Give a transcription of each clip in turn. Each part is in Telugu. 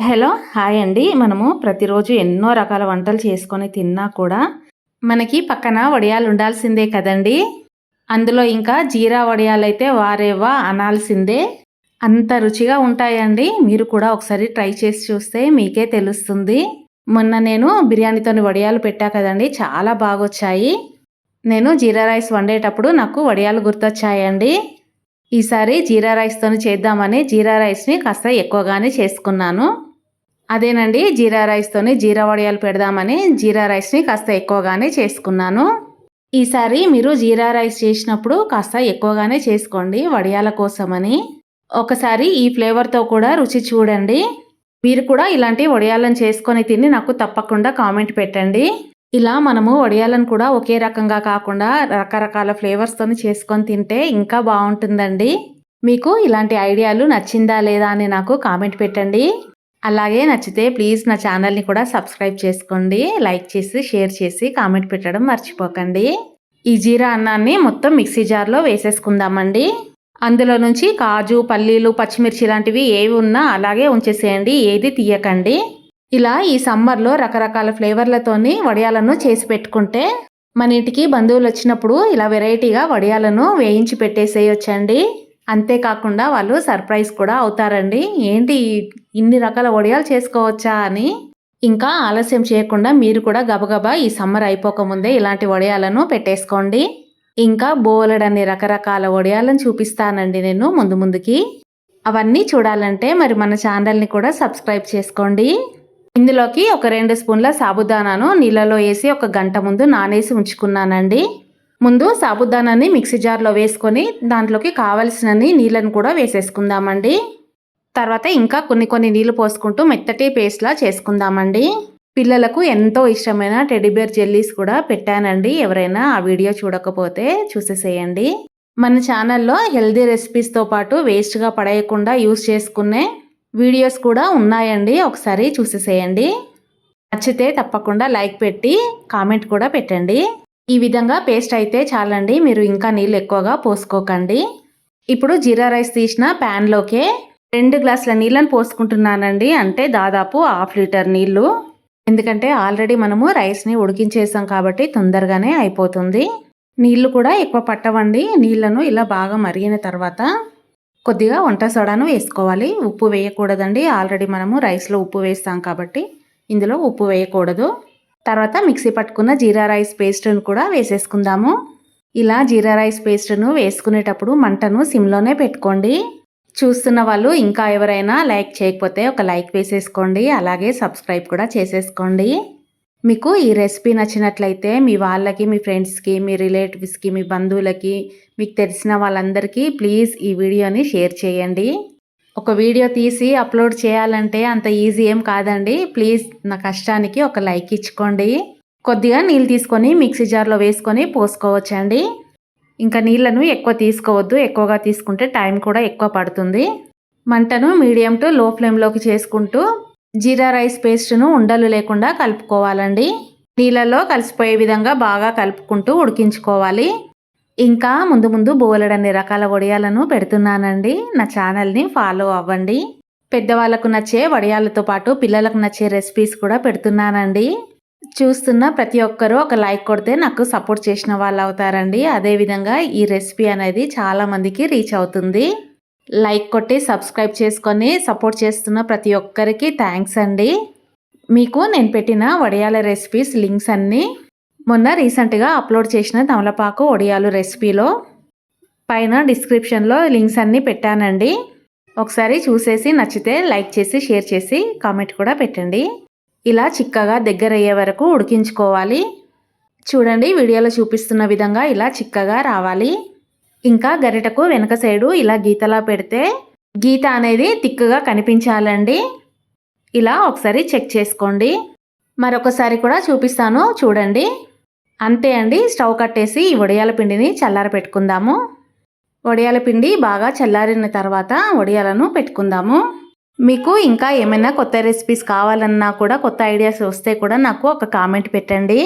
హలో హాయ్ అండి. మనము ప్రతిరోజు ఎన్నో రకాల వంటలు చేసుకొని తిన్నా కూడా మనకి పక్కన వడియాలు ఉండాల్సిందే కదండి. అందులో ఇంకా జీరా వడియాలైతే వారేవా అనాల్సిందే. అంత రుచిగా ఉంటాయండి. మీరు కూడా ఒకసారి ట్రై చేసి చూస్తే మీకే తెలుస్తుంది. మొన్న నేను బిర్యానీతోని వడియాలు పెట్టా కదండి. చాలా బాగొచ్చాయి. నేను జీరా రైస్ వండేటప్పుడు నాకు వడియాలు గుర్తొచ్చాయండి. ఈసారి జీరా రైస్తోని చేద్దామని జీరా రైస్ని కాస్త ఎక్కువగానే చేసుకున్నాను. అదేనండి జీరా రైస్తోని జీరా వడియాలు పెడదామని జీరా రైస్ని కాస్త ఎక్కువగానే చేసుకున్నాను. ఈసారి మీరు జీరా రైస్ చేసినప్పుడు కాస్త ఎక్కువగానే చేసుకోండి వడియాల కోసమని. ఒకసారి ఈ ఫ్లేవర్తో కూడా రుచి చూడండి. మీరు కూడా ఇలాంటి వడియాలను చేసుకొని తిని నాకు తప్పకుండా కామెంట్ పెట్టండి. ఇలా మనము వడియాలను కూడా ఒకే రకంగా కాకుండా రకరకాల ఫ్లేవర్స్తోని చేసుకొని తింటే ఇంకా బాగుంటుందండి. మీకు ఇలాంటి ఐడియాలు నచ్చిందా లేదా అని నాకు కామెంట్ పెట్టండి. అలాగే నచ్చితే ప్లీజ్ నా ఛానల్ని కూడా సబ్స్క్రైబ్ చేసుకోండి లైక్ చేసి షేర్ చేసి కామెంట్ పెట్టడం మర్చిపోకండి. ఈ జీరా అన్నాన్ని మొత్తం మిక్సీ జార్లో వేసేసుకుందామండి. అందులో నుంచి కాజు పల్లీలు పచ్చిమిర్చి లాంటివి ఏవి ఉన్నా అలాగే ఉంచేసేయండి ఏది తీయకండి. ఇలా ఈ సమ్మర్లో రకరకాల ఫ్లేవర్లతోని వడియాలను చేసి పెట్టుకుంటే మన ఇంటికి బంధువులు వచ్చినప్పుడు ఇలా వెరైటీగా వడియాలను వేయించి పెట్టేసేయొచ్చండి. అంతేకాకుండా వాళ్ళు సర్ప్రైజ్ కూడా అవుతారండి. ఏంటి ఇన్ని రకాల వడియాలు చేసుకోవచ్చా అని? ఇంకా ఆలస్యం చేయకుండా మీరు కూడా గబగబా ఈ సమ్మర్ అయిపోకముందే ఇలాంటి వడియాలను పెట్టేసుకోండి. ఇంకా బోలెడన్ని రకరకాల వడియాలను చూపిస్తానండి నేను ముందు ముందుకి. అవన్నీ చూడాలంటే మరి మన ఛానల్ని కూడా సబ్స్క్రైబ్ చేసుకోండి. ఇందులోకి ఒక రెండు స్పూన్ల సాబుదానాను నీళ్ళలో వేసి ఒక గంట ముందు నానేసి ఉంచుకున్నానండి. ముందు సాబుదానాన్ని మిక్సీ జార్లో వేసుకొని దాంట్లోకి కావలసినన్ని నీళ్ళను కూడా వేసేసుకుందామండి. తర్వాత ఇంకా కొన్ని కొన్ని నీళ్ళు పోసుకుంటూ మెత్తటి పేస్ట్లా చేసుకుందామండి. పిల్లలకు ఎంతో ఇష్టమైన టెడ్డీబేర్ జెల్లీస్ కూడా పెట్టానండి. ఎవరైనా ఆ వీడియో చూడకపోతే చూసేసేయండి. మన ఛానల్లో హెల్దీ రెసిపీస్తో పాటు వేస్ట్గా పడేయకుండా యూస్ చేసుకునే వీడియోస్ కూడా ఉన్నాయండి. ఒకసారి చూసేసేయండి. నచ్చితే తప్పకుండా లైక్ పెట్టి కామెంట్ కూడా పెట్టండి. ఈ విధంగా పేస్ట్ అయితే చాలండి. మీరు ఇంకా నీళ్ళు ఎక్కువగా పోసుకోకండి. ఇప్పుడు జీరా రైస్ తీసిన ప్యాన్లోకే రెండు గ్లాసుల నీళ్ళని పోసుకుంటున్నానండి. అంటే దాదాపు హాఫ్ లీటర్ నీళ్ళు. ఎందుకంటే ఆల్రెడీ మనము రైస్ని ఉడికించేసాం కాబట్టి తొందరగానే అయిపోతుంది. నీళ్ళు కూడా ఎక్కువ పట్టవండి. నీళ్ళను ఇలా బాగా మరిగిన తర్వాత కొద్దిగా వంట సోడాను వేసుకోవాలి. ఉప్పు వేయకూడదండి. ఆల్రెడీ మనము రైస్లో ఉప్పు వేస్తాం కాబట్టి ఇందులో ఉప్పు వేయకూడదు. తర్వాత మిక్సీ పట్టుకున్న జీరా రైస్ పేస్ట్ను కూడా వేసేసుకుందాము. ఇలా జీరా రైస్ పేస్ట్ను వేసుకునేటప్పుడు మంటను సిమ్లోనే పెట్టుకోండి. చూస్తున్న వాళ్ళు ఇంకా ఎవరైనా లైక్ చేయకపోతే ఒక లైక్ వేసేసుకోండి. అలాగే సబ్స్క్రైబ్ కూడా చేసేసుకోండి. మీకు ఈ రెసిపీ నచ్చినట్లయితే మీ వాళ్ళకి మీ ఫ్రెండ్స్కి మీ రిలేటివ్స్కి మీ బంధువులకి మీకు తెలిసిన వాళ్ళందరికీ ప్లీజ్ ఈ వీడియోని షేర్ చేయండి. ఒక వీడియో తీసి అప్లోడ్ చేయాలంటే అంత ఈజీ ఏం కాదండి. ప్లీజ్ నా కష్టానికి ఒక లైక్ ఇచ్చుకోండి. కొద్దిగా నీళ్ళు తీసుకొని మిక్సీ జార్లో వేసుకొని పోసుకోవచ్చండి. ఇంకా నీళ్ళను ఎక్కువ తీసుకోవద్దు. ఎక్కువగా తీసుకుంటే టైం కూడా ఎక్కువ పడుతుంది. మంటను మీడియం టు లో ఫ్లేమ్లోకి చేసుకుంటూ జీరా రైస్ పేస్ట్ను ఉండలు లేకుండా కలుపుకోవాలండి. నీళ్ళలో కలిసిపోయే విధంగా బాగా కలుపుకుంటూ ఉడికించుకోవాలి. ఇంకా ముందు ముందు బోలెడన్ని రకాల వడియాలను పెడుతున్నానండి. నా ఛానల్ని ఫాలో అవ్వండి. పెద్దవాళ్ళకు నచ్చే వడియాలతో పాటు పిల్లలకు నచ్చే రెసిపీస్ కూడా పెడుతున్నానండి. చూస్తున్న ప్రతి ఒక్కరూ ఒక లైక్ కొడితే నాకు సపోర్ట్ చేసిన వాళ్ళు అవుతారండి. అదేవిధంగా ఈ రెసిపీ అనేది చాలామందికి రీచ్ అవుతుంది. లైక్ కొట్టి సబ్స్క్రైబ్ చేసుకొని సపోర్ట్ చేస్తున్న ప్రతి ఒక్కరికి థ్యాంక్స్ అండి. మీకు నేను పెట్టిన వడియాల రెసిపీస్ లింక్స్ అన్నీ మొన్న రీసెంట్గా అప్లోడ్ చేసిన తమలపాకు ఒడియాలు రెసిపీలో పైన డిస్క్రిప్షన్లో లింక్స్ అన్నీ పెట్టానండి. ఒకసారి చూసేసి నచ్చితే లైక్ చేసి షేర్ చేసి కామెంట్ కూడా పెట్టండి. ఇలా చిక్కగా దగ్గర అయ్యే వరకు ఉడికించుకోవాలి. చూడండి వీడియోలో చూపిస్తున్న విధంగా ఇలా చిక్కగా రావాలి. ఇంకా గరిటకు వెనక సైడు ఇలా గీతలా పెడితే గీత అనేది తిక్కుగా కనిపించాలండి. ఇలా ఒకసారి చెక్ చేసుకోండి. మరొకసారి కూడా చూపిస్తాను చూడండి. అంతే అండి స్టవ్ కట్టేసి ఈ వడియాల పిండిని చల్లార పెట్టుకుందాము. వడియాల పిండి బాగా చల్లారిన తర్వాత వడియాలను పెట్టుకుందాము. మీకు ఇంకా ఏమైనా కొత్త రెసిపీస్ కావాలన్నా కూడా కొత్త ఐడియాస్ వస్తే కూడా నాకు ఒక కామెంట్ పెట్టండి.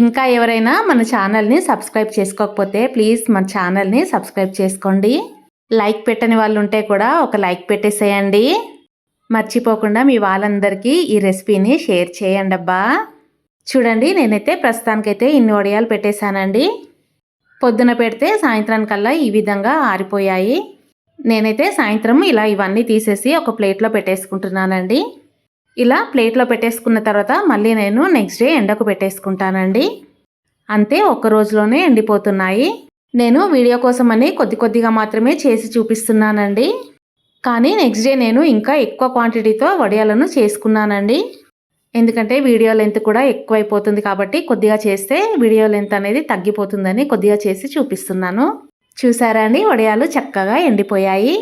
ఇంకా ఎవరైనా మన ఛానల్ని సబ్స్క్రైబ్ చేసుకోకపోతే ప్లీజ్ మన ఛానల్ని సబ్స్క్రైబ్ చేసుకోండి. లైక్ పెట్టని వాళ్ళు ఉంటే కూడా ఒక లైక్ పెట్టేసేయండి. మర్చిపోకుండా మీ వాళ్ళందరికీ ఈ రెసిపీని షేర్ చేయండి అబ్బా. చూడండి నేనైతే ప్రస్తుతానికైతే ఇన్ని వడియాలు పెట్టేశానండి. పొద్దున పెడితే సాయంత్రానికల్లా ఈ విధంగా ఆరిపోయాయి. నేనైతే సాయంత్రం ఇలా ఇవన్నీ తీసేసి ఒక ప్లేట్లో పెట్టేసుకుంటున్నానండి. ఇలా ప్లేట్లో పెట్టేసుకున్న తర్వాత మళ్ళీ నేను నెక్స్ట్ డే ఎండకు పెట్టేసుకుంటానండి. అంతే ఒక్క రోజులోనే ఎండిపోతున్నాయి. నేను వీడియో కోసమని కొద్ది కొద్దిగా మాత్రమే చేసి చూపిస్తున్నానండి. కానీ నెక్స్ట్ డే నేను ఇంకా ఎక్కువ క్వాంటిటీతో వడియాలను చేసుకున్నానండి. ఎందుకంటే వీడియో లెంత్ కూడా ఎక్కువైపోతుంది కాబట్టి కొద్దిగా చేస్తే వీడియో లెంత్ అనేది తగ్గిపోతుందని కొద్దిగా చేసి చూపిస్తున్నాను. చూసారా అండి? వడియాలు చక్కగా ఎండిపోయాయి.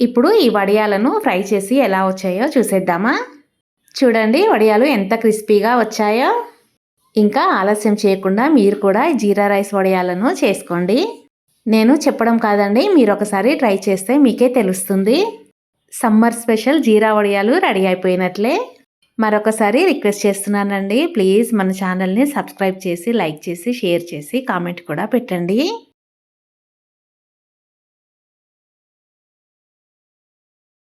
ఇప్పుడు ఈ వడియాలను ఫ్రై చేసి ఎలా వచ్చాయో చూసేద్దామా? చూడండి వడియాలు ఎంత క్రిస్పీగా వచ్చాయో. ఇంకా ఆలస్యం చేయకుండా మీరు కూడా జీరా రైస్ వడియాలను చేసుకోండి. నేను చెప్పడం కాదండి మీరు ఒకసారి ట్రై చేస్తే మీకే తెలుస్తుంది. సమ్మర్ స్పెషల్ జీరా వడియాలు రెడీ అయిపోయినట్లే. మరొకసారి రిక్వెస్ట్ చేస్తున్నానండి. ప్లీజ్ మన ఛానల్ని సబ్స్క్రైబ్ చేసి లైక్ చేసి షేర్ చేసి కామెంట్ కూడా పెట్టండి.